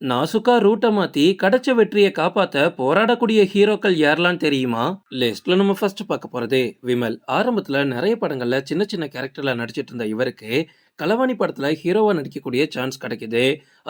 நாசுக்கா ரூட்டை மாத்தி கிடைச்ச வெற்றியை காப்பாத்த போராடக்கூடிய ஹீரோக்கள் யாரெல்லாம் தெரியுமா? லிஸ்ட்ல நம்ம ஃபர்ஸ்ட் பார்க்க போறது விமல். ஆரம்பத்துல நிறைய படங்கள்ல சின்ன சின்ன கேரக்டர்ல நடிச்சிட்டு இருந்த இவருக்கு கலவாணி படத்தில் ஹீரோவாக நடிக்கக்கூடிய சான்ஸ் கிடைக்குது.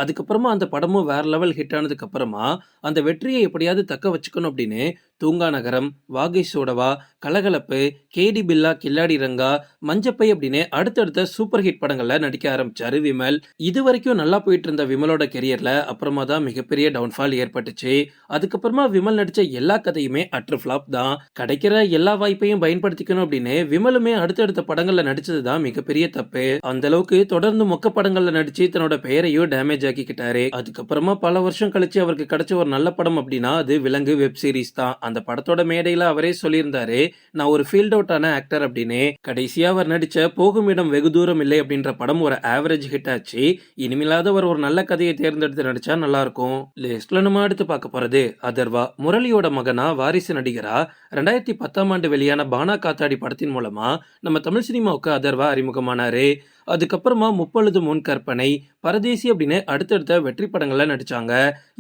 அதுக்கப்புறமா அந்த படமும் வேற லெவல் ஹிட் ஆனதுக்கப்புறமா அந்த வெற்றியை எப்படியாவது தக்க வச்சுக்கணும் அப்படின்னு தூங்கா நகரம் வாகை சோடவா கலகலப்பு கேடி பில்லா கில்லாடி ரங்கா மஞ்சப்பை அப்படின்னு அடுத்தடுத்த சூப்பர் ஹிட் படங்களில் நடிக்க ஆரம்பிச்சாரு விமல். இது வரைக்கும் நல்லா போயிட்டு இருந்த விமலோட கெரியரில் அப்புறமா தான் மிகப்பெரிய டவுன்ஃபால் ஏற்பட்டுச்சு. அதுக்கப்புறமா விமல் நடித்த எல்லா கதையுமே அட்ரு ஃப்ளாப் தான். கிடைக்கிற எல்லா வாய்ப்பையும் பயன்படுத்திக்கணும் அப்படின்னு விமலுமே அடுத்தடுத்த படங்களில் நடிச்சது தான் மிகப்பெரிய தப்பு. அந்த அளவுக்கு தொடர்ந்து மொக்க படங்கள்ல நடிச்சு தன்னோட பெயரையும் டேமேஜ் ஆக்கிக்கிட்டாரு. அதுக்கப்புறமா பல வருஷம் கழிச்சு அவருக்கு கிடைச்ச ஒரு நல்ல படம் அப்படின்னா அது விலங்கு வெப் சீரிஸ் தான். அந்த படத்தோட மேடையில அவரே சொல்லியிருந்தாரு நான் ஒரு ஃபீல்ட் அவுட் ஆன ஆக்டர் அப்படின்னு. கடைசியா அவர் நடிச்ச போகும் இடம் வெகு தூரம் இல்லை அப்படின்ற படம் ஒரு ஆவரேஜ் ஹிட் ஆச்சு. இனிமேலாவது அவர் ஒரு நல்ல கதையை தேர்ந்தெடுத்து நடிச்சா நல்லா இருக்கும். லிஸ்ட்ல நம்ம அடுத்து பார்க்க போறது அதர்வா முரளியோட மகனா வாரிசு நடிகரா. ரெண்டாயிரத்தி பத்தாம் ஆண்டு வெளியான பானா காத்தாடி படத்தின் மூலமா நம்ம தமிழ் சினிமாவுக்கு அதர்வா அறிமுகமானாரு. அது அதுக்கப்புறமா முப்பொழுது முன் கற்பனை பரதேசி அப்படின்னு அடுத்தடுத்த வெற்றி படங்கள்ல நடிச்சாங்க.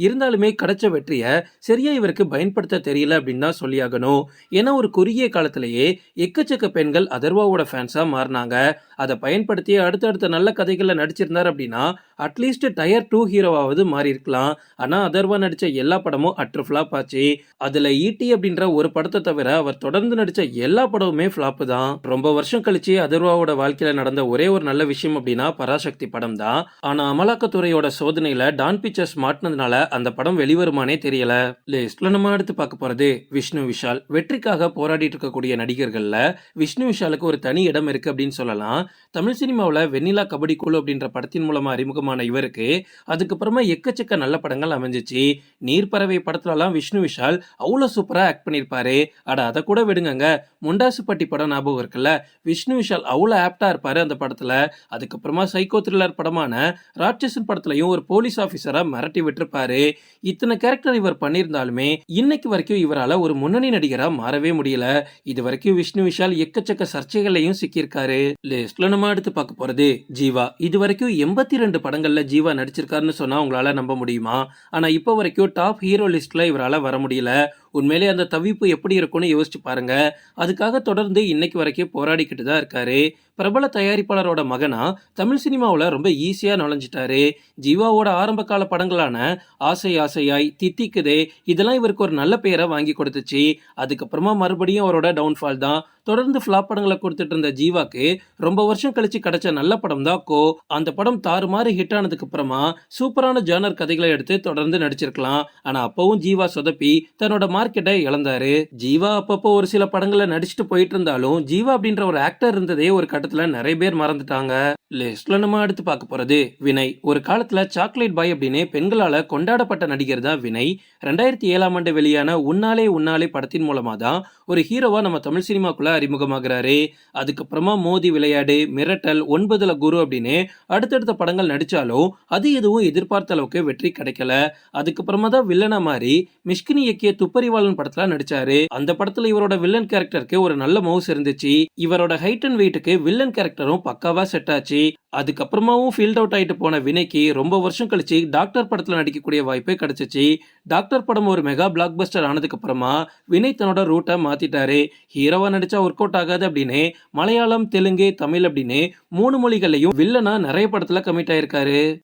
இருந்தாலுமே கிடைச்ச வெற்றியை சரியா இவருக்கு பயன்படுத்த தெரியல அப்படின்னு தான் சொல்லியாகணும். ஏன்னா ஒரு குறுகிய காலத்திலேயே எக்கச்சக்க பெண்கள் அதர்வாவோட ஃபேன்ஸா மாறினாங்க. அதை பயன்படுத்தி அடுத்தடுத்த நல்ல கதைகள்ல நடிச்சிருந்தார் அப்படின்னா அட்லீஸ்ட் டயர் டூ ஹீரோவாவது மாறி இருக்கலாம் ஆனா அதர்வா நடிச்ச எல்லா படமும் அட்ரு ஃப்ளாப் ஆச்சு. அதுல ஈட்டி அப்படின்ற ஒரு படத்தை தவிர அவர் தொடர்ந்து நடிச்ச எல்லா படமுமே ஃபிளாப் தான். ரொம்ப வருஷம் கழிச்சு அதர்வாவோட வாழ்க்கையில நடந்த ஒரே ஒரு நல்ல விஷயம் அப்படின்னா பராசக்தி படம் தான் ஆனா அமலாக்கத்துறையோட சோதனையில டான் பிக்சர்ஸ் மாட்டினதுனால அந்த படம் வெளிவருமானே தெரியல. லிஸ்ட்ல நம்ம அடுத்து பார்க்க போறது விஷ்ணு விஷால். வெற்றிக்காக போராடிட்டு இருக்கக்கூடிய நடிகர்கள்ல விஷ்ணு விஷாலுக்கு ஒரு தனி இடம் இருக்கு அப்படின்னு சொல்லலாம். தமிழ் சினிமாவில் வெண்ணிலா கபடி குழு அப்படின்ற படத்தின் மூலமா அறிமுகமான இவருக்கு அதுக்கப்புறமா எக்கச்சக்க நல்ல படங்கள் அமைஞ்சிச்சு. நீர்ப்பறவை படத்துலலாம் விஷ்ணு விஷால் அவ்வளோ சூப்பரா ஆக்ட் பண்ணியிருப்பாரு. அட அதை கூட விடுங்கங்க. முண்டாசுப்பட்டி படம் ஞாபகம் இருக்குல்ல? விஷ்ணு விஷால் அவ்வளோ ஆப்டா இருப்பாரு அந்த படத்துல. அதுக்கப்புறமா சைக்கோ த்ரில்லர் படமான ராட்சசன் படத்துலயும் ஒரு போலீஸ் ஆபீசரா மிரட்டி விட்டுருப்பாரு. இத்தனை கேரக்டர் இவர் பண்ணியிருந்தாலுமே இன்னைக்கு வரைக்கும் இவரால ஒரு முன்னணி நடிகரா மாறவே முடியல. இது வரைக்கும் விஷ்ணு விஷால் எக்கச்சக்க சர்ச்சைகளையும் சிக்கியிருக்காரு. லிஸ்ட்ல நம்ம அடுத்து பார்க்க போறது ஜீவா. இது வரைக்கும் எண்பத்தி ரெண்டு படங்கள்ல ஜீவா நடிச்சிருக்காருன்னு சொன்னா உங்களால நம்ப முடியுமா? ஆனா இப்போ வரைக்கும் டாப் ஹீரோ லிஸ்ட்ல இவரால வர முடியல. உண்மையிலே அந்த தவிப்பு எப்படி இருக்கும்னு யோசிச்சு பாருங்க. அதுக்காக தொடர்ந்து இன்னைக்கு வரைக்கும் போராடிக்கிட்டு தான் இருக்காரு. பிரபல தயாரிப்பாளரோட மகனா தமிழ் சினிமாவில் ரொம்ப ஈஸியாக நுழைஞ்சிட்டாரு. ஜீவாவோட ஆரம்ப கால படங்களான ஆசை ஆசையாய் தித்திக்குதே இதெல்லாம் இவருக்கு ஒரு நல்ல பெயரை வாங்கி கொடுத்துச்சு. அதுக்கப்புறமா மறுபடியும் அவரோட டவுன்ஃபால் தான். தொடர்ந்து ஃப்ளாப் படங்களை கொடுத்துட்டு இருந்த ஜீவாக்கு ரொம்ப வருஷம் கழிச்சு கிடைச்ச நல்ல படம் தான் கோ. அந்த படம் தாறுமாறு ஹிட் ஆனதுக்கு அப்புறமா சூப்பரான ஜானர் கதைகளை எடுத்து தொடர்ந்து நடிச்சிருக்கலாம். ஆனா அப்பவும் ஜீவா சொதப்பி தன்னோட மார்க்கெட்டை இழந்தாரு. ஜீவா அப்பப்போ ஒரு சில படங்களை நடிச்சுட்டு போயிட்டு இருந்தாலும் ஜீவா அப்படின்ற ஒரு ஆக்டர் இருந்ததே ஒரு கட்டத்துல நிறைய பேர் மறந்துட்டாங்க. லிஸ்ட்ல நம்ம அடுத்து பார்க்க போறது வினய். ஒரு காலத்துல சாக்லேட் பாய் அப்படின்னு பெண்களால கொண்டாடப்பட்ட நடிகர் தான் வினய். ரெண்டாயிரத்தி ஏழாம் ஆண்டு வெளியான உன்னாலே உன்னாலே படத்தின் மூலமா தான் ஒரு ஹீரோவா நம்ம தமிழ் சினிமாக்குள்ள அறிமுகமாகிறாரு. அதுக்கப்புறமா மோதி விளையாடு மிரட்டல் ஒன்பதுல குரு அப்படின்னு அடுத்தடுத்த படங்கள் நடிச்சாலும் அது எதுவும் எதிர்பார்த்த அளவுக்கு வெற்றி கிடைக்கல. அதுக்கப்புறமா தான் வில்லனா மாறி மிஷ்கினி இயக்கிய துப்பறிவாளன் படத்துல நடிச்சாரு. அந்த படத்துல இவரோட வில்லன் கேரக்டருக்கு ஒரு நல்ல மவுஸ் இருந்துச்சு. இவரோட ஹைட் அண்ட் வெயிட்டுக்கு வில்லன் கேரக்டரும் பக்காவா செட் ஆச்சு. அதுக்கப்புறமாவும் ஃபீல்ட் அவுட் ஆயிட்டு போன வினைக்கு ரொம்ப வருஷம் கழிச்சு டாக்டர் படத்தில் நடிக்கக்கூடிய வாய்ப்பே கிடச்சிச்சு. டாக்டர் படம் ஒரு மெகா பிளாக் பஸ்டர் ஆனதுக்கப்புறமா வினய் தன்னோட ரூட்டை மாற்றிட்டாரு ஹீரோவாக நடிச்சா ஒர்க் அவுட் ஆகாது அப்படின்னு மலையாளம் தெலுங்கு தமிழ் அப்படின்னு மூணு மொழிகள்லையும் வில்லனாக நிறைய படத்தில் கமிட் ஆயிருக்காரு.